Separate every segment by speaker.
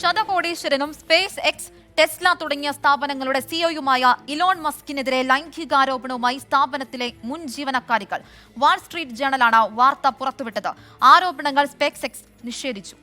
Speaker 1: ശതകോടീശ്വരനും space X Tesla തുടങ്ങിയ സ്ഥാപനങ്ങളുടെ സിഒയുമായ Elon മസ്കിനെതിരെ ലൈംഗികാരോപണവുമായി സ്ഥാപനത്തിലെ മുൻ ജീവനക്കാരികൾ. വാൾ സ്ട്രീറ്റ് ജേണലാണ് വാർത്ത പുറത്തുവിട്ടത്. ആരോപണങ്ങൾ സ്പേസ് എക്സ് നിഷേധിച്ചു.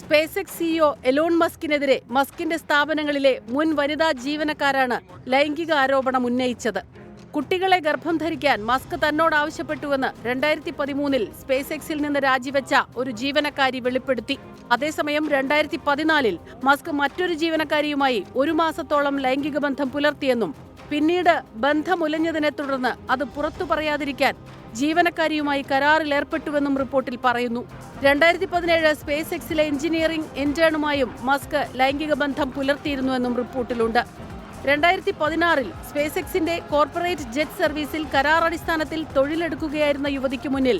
Speaker 2: സ്പേസ് എക്സ് സിഇഒ എലോൺ മസ്കിനെതിരെ മസ്കിന്റെ സ്ഥാപനങ്ങളിലെ മുൻ വനിതാ ജീവനക്കാരാണ് ലൈംഗിക ആരോപണം ഉന്നയിച്ചത്. കുട്ടികളെ ഗർഭം ധരിക്കാൻ മസ്ക് തന്നോട് ആവശ്യപ്പെട്ടുവെന്ന് രണ്ടായിരത്തി പതിമൂന്നിൽ സ്പേസ് എക്സിൽ നിന്ന് രാജിവെച്ച ഒരു ജീവനക്കാരി വെളിപ്പെടുത്തി. അതേസമയം രണ്ടായിരത്തി പതിനാലിൽ മസ്ക് മറ്റൊരു ജീവനക്കാരിയുമായി ഒരു മാസത്തോളം ലൈംഗിക ബന്ധം പുലർത്തിയെന്നും പിന്നീട് ബന്ധമുലഞ്ഞതിനെ തുടർന്ന് അത് പുറത്തു പറയാതിരിക്കാൻ ജീവനക്കാരിയുമായി കരാറിൽ ഏർപ്പെട്ടുവെന്നും റിപ്പോർട്ടിൽ പറയുന്നു. രണ്ടായിരത്തി പതിനേഴ് സ്പേസ് എക്സിലെ എഞ്ചിനീയറിംഗ് ഇന്റേണുമായും മസ്ക് ലൈംഗിക ബന്ധം പുലർത്തിയിരുന്നുവെന്നും റിപ്പോർട്ടിലുണ്ട്. രണ്ടായിരത്തി പതിനാറിൽ സ്പേസ് എക്സിന്റെ കോർപ്പറേറ്റ് ജെറ്റ് സർവീസിൽ കരാർ അടിസ്ഥാനത്തിൽ തൊഴിലെടുക്കുകയായിരുന്ന യുവതിക്ക് മുന്നിൽ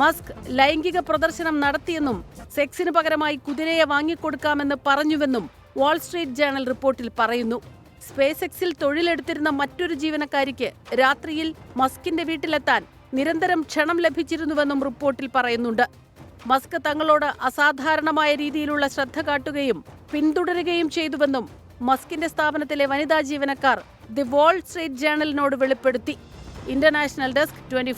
Speaker 2: മസ്ക് ലൈംഗിക പ്രദർശനം നടത്തിയെന്നും സെക്സിന് പകരമായി കുതിരയെ വാങ്ങിക്കൊടുക്കാമെന്ന് പറഞ്ഞുവെന്നും വാൾസ്ട്രീറ്റ് ജേണൽ റിപ്പോർട്ടിൽ പറയുന്നു. സ്പേസ് എക്സിൽ തൊഴിലെടുത്തിരുന്ന മറ്റൊരു ജീവനക്കാരിക്ക് രാത്രിയിൽ മസ്കിന്റെ വീട്ടിലെത്താൻ നിരന്തരം ക്ഷണം ലഭിച്ചിരുന്നുവെന്നും റിപ്പോർട്ടിൽ പറയുന്നുണ്ട്. മസ്ക് തങ്ങളോട് അസാധാരണമായ രീതിയിലുള്ള ശ്രദ്ധ കാട്ടുകയും പിന്തുടരുകയും ചെയ്തുവെന്നും മസ്കിന്റെ സ്ഥാപനത്തിലെ വനിതാ ജീവനക്കാർ ദി വാൾ സ്ട്രീറ്റ് ജേണലിനോട് വെളിപ്പെടുത്തി. International desk twenty